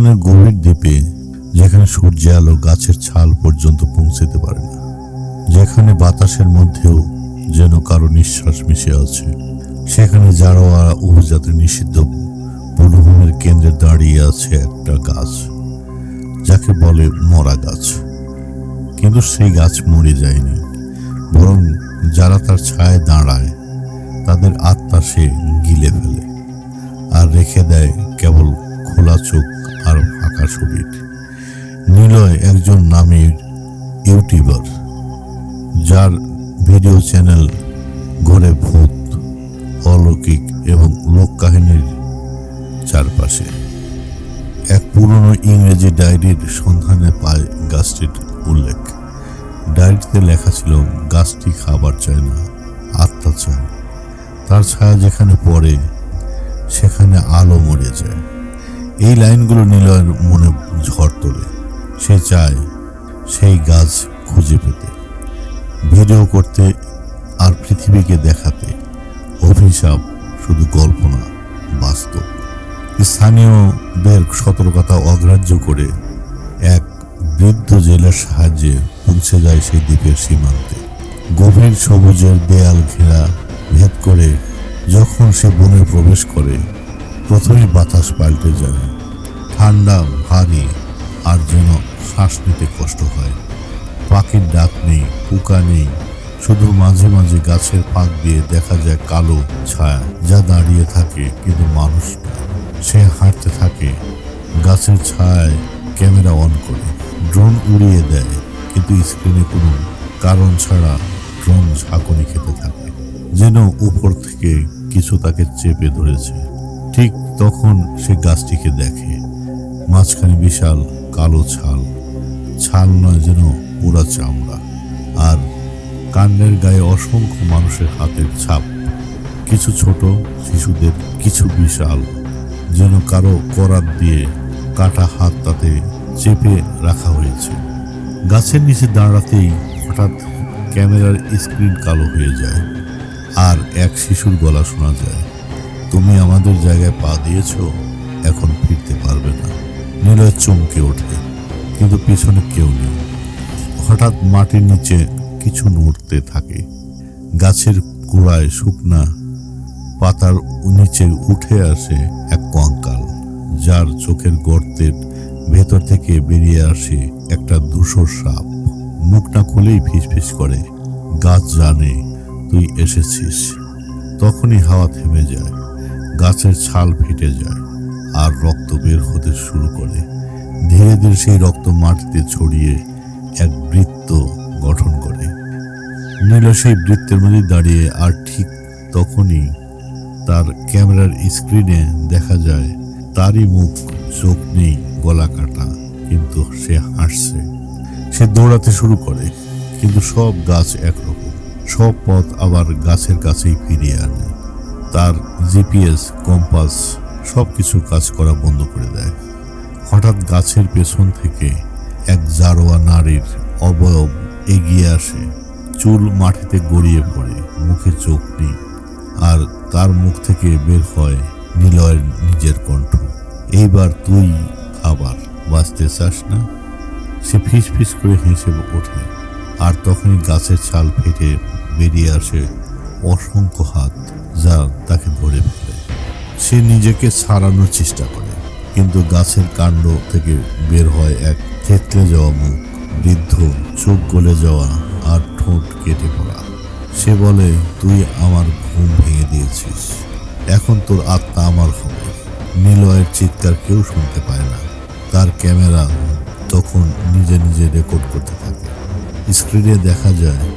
সুদানের গভীর দ্বীপে, যেখানে সূর্য আলো গাছের ছাল পর্যন্ত পৌঁছতে পারে না, যেখানে বাতাসের মধ্যেও যেন কারও নিঃশ্বাস মিশে আছে, সেখানে জারোয়া উপজাতির নিষিদ্ধ বনভূমির কেন্দ্রে দাঁড়িয়ে আছে একটা গাছ, যাকে বলে মরা গাছ। কিন্তু সেই গাছ মরে যায়নি, বরং যারা তার ছায় দাঁড়ায়, তাদের আত্মা সে গিলে ফেলে আর রেখে দেয় কেবল খোলা চোখ আর ফাঁকা শরীর নিলয় একজন নামী ইউটিউবার, যার ভিডিও চ্যানেল ঘরে ভূত, অলৌকিক এবং লোককাহিনীর চারপাশে। এক পুরনো ইংরেজি ডায়েরির সন্ধানে পায় গাছটির উল্লেখ। ডায়েরিতে লেখা ছিল, গাছটি খাবার চায় না, আত্মা চায় তার ছায়া যেখানে পড়ে, সেখানে আলো মরে যায়। এই লাইনগুলো নিলয়ের মনে ঝড় তোলে। সে চায় সেই গাছ খুঁজে পেতে। ভিডিও করতে আর পৃথিবীকে দেখাতে। অভিশাপ শুধু গল্প না, বাস্তব। স্থানীয়দের সতর্কতা অগ্রাহ্য করে এক বৃদ্ধ জেলের সাহায্যে পৌঁছে যায় সেই দ্বীপের সীমান্তে। গভীর সবুজের দেয়াল ঘেরা ভেদ করে যখন সে বনে প্রবেশ করে প্রথমে বাতাস পাল্টে যায়। ঠান্ডা, ভারী, আর যেন শ্বাস নিতে কষ্ট হয়। পাখির ডাক নেই, পোকা নেই, শুধু মাঝে মাঝে গাছের ফাঁক দিয়ে দেখা যায় কালো ছায়া যা দাঁড়িয়ে থাকে কিন্তু মানুষ। সে হাঁটতে থাকে, গাছের ছায়ায় ক্যামেরা অন করে, ড্রোন উড়িয়ে দেয়, কিন্তু স্ক্রিনে কোনো কারণ ছাড়া ড্রোন ঝাঁকুনি খেতে থাকে, যেন উপর থেকে কিছু তাকে চেপে ধরেছে। ঠিক তখন সে গাছটিকে দেখে। মাঝখানে বিশাল কালো ছাল। ছাল নয় যেন পুরা চামড়া। আর কান্ডের গায়ে অসংখ্য মানুষের হাতের ছাপ। কিছু ছোট শিশুদের কিছু বিশাল, যেন কারও করাত দিয়ে কাটা হাত তাতে চেপে রাখা হয়েছে। গাছের নিচে দাঁড়াতেই হঠাৎ ক্যামেরার স্ক্রিন কালো হয়ে যায়। আর এক শিশুর গলা শোনা যায়। তুমি আমাদের জায়গায় পা দিয়েছ, এখন ফিরতে পারবে না। নিলয় চমকে ওঠে, কিন্তু পিছনে কেউ নেই। হঠাৎ মাটির নিচে কিছু নড়তে থাকে। গাছের গোড়ায় শুকনা পাতার নিচে উঠে আসে এক কঙ্কাল, যার চোখের গর্তের ভেতর থেকে বেরিয়ে আসে একটা ধূসর সাপ। মুখ না খুলেই ফিসফিস করে, গাছ জানে তুই এসেছিস। তখনই হাওয়া থেমে যায়। গাছের ছাল ফেটে যায় আর রক্ত বের হতে শুরু করে। ধীরে ধীরে সেই রক্ত মাটিতে ছড়িয়ে এক বৃত্ত গঠন করে। নীল সেই বৃত্তের মধ্যে দাঁড়িয়ে আর ঠিক তখনই তার ক্যামেরার স্ক্রিনে দেখা যায়, তারই মুখ, চোখ নেই, গলা কাটা, কিন্তু সে হাসছে। সে দৌড়াতে শুরু করে, কিন্তু সব গাছ একরকম। সব পথ আবার গাছের কাছেই ফিরিয়ে আনে। তার জিপিএস, কম্পাস সব কিছু কাজ করা বন্ধ করে দেয়। হঠাৎ গাছের পেছন থেকে এক জারোয়া নারীর অবয়ব এগিয়ে আসে। চুল মাটিতে গড়িয়ে পড়ে, মুখে চোখ নেই, আর তার মুখ থেকে বের হয় নিলয়ের নিজের কণ্ঠ। এইবার তুই আবার বাঁচতে চাস না? সে ফিস ফিস করে হেসে ওঠে, আর তখনই গাছের ছাল ফেটে বেরিয়ে আসে অসংখ্য হাত যা তাকে ধরে ফেলে। সে নিজেকে ছাড়ানোর চেষ্টা করে, কিন্তু গাছের কাণ্ড থেকে বের হয় এক থেতলে যাওয়া মুখ, বৃদ্ধ চোখ গলে যাওয়া আর ঠোঁট কেটে পড়া। সে বলে, তুই আমার ঘুম ভেঙে দিয়েছিস। এখন তোর আত্মা আমার হবে। নিলয়ের চিৎকার কেউ শুনতে পায় না। তার ক্যামেরা তখন নিজে নিজে রেকর্ড করতে থাকে। স্ক্রিনে দেখা যায়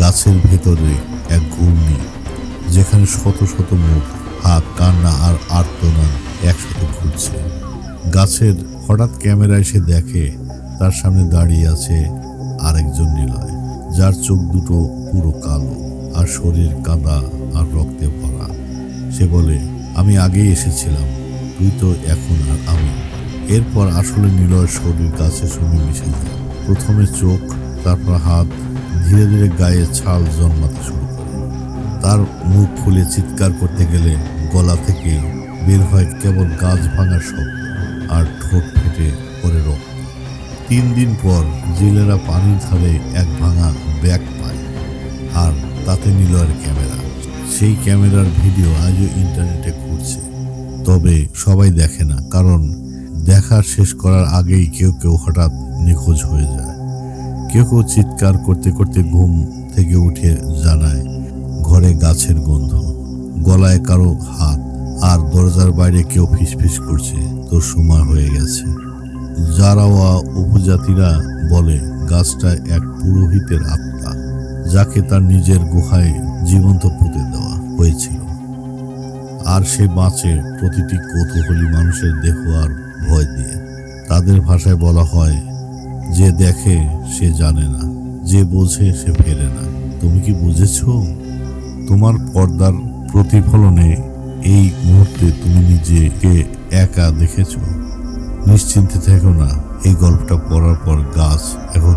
গাছের ভেতরে এক ঘূর্ণি, যেখানে শত শত মুখ, হাত, কান্না আর আর্তনাদ একসাথে ঘুরছে। গাছের হঠাৎ ক্যামেরা এসে দেখে তার সামনে দাঁড়িয়ে আছে আরেকজন নিলয়, যার চোখ দুটো পুরো কালো আর শরীর কাদা আর রক্তে ভরা। সে বলে, আমি আগেই এসেছিলাম, তুই তো এখন আর আমি। এরপর আসলে নিলয়ের শরীর গাছের সঙ্গে মিশে যায়। প্রথমে চোখ, তারপর হাত ধীরে ধীরে গায়ে ছাল জন্মাতে শুরু করে। তার মুখ খুলে চিৎকার করতে গেলে গলা থেকে বের হয় কেবল গাছ ভাঙার শব্দ আর ঠোঁট ফেটে পরে রক্ত। তিন দিন পর জেলেরা পানির ধারে এক ভাঙা ব্যাগ পায় আর তাতে নিল আর ক্যামেরা। সেই ক্যামেরার ভিডিও আজও ইন্টারনেটে ঘুরছে। তবে সবাই দেখে না, কারণ দেখা শেষ করার আগেই কেউ কেউ হঠাৎ নিখোঁজ হয়ে যায়। কেউ কেউ চিৎকার করতে করতে ঘুম থেকে উঠে জানায়, ঘরে গাছের গন্ধ। গলায় কারও হাত। আর দরজার বাইরে কেউ ফিসফিস করছে। তোর সময় হয়ে গেছে। জারাওয়া উপজাতিরা বলে, গাছটা এক পুরোহিতের আত্মা, যাকে তার নিজের গুহায় জীবন্ত পুঁতে দেওয়া হয়েছিল। আর সে বাঁচে প্রতিটি কৌতূহলী মানুষের দেহ আর ভয় দিয়ে। তাদের ভাষায় বলা হয় যে দেখে সে জানে না, যে বোঝে সে ফেরে না। তুমি কি বুঝেছ? তোমার পর্দার প্রতিফলনে এই মুহূর্তে তুমি নিজেকে একা দেখেছ? নিশ্চিন্তে থেকো না, এই গল্পটা পড়ার পর গাছ এখন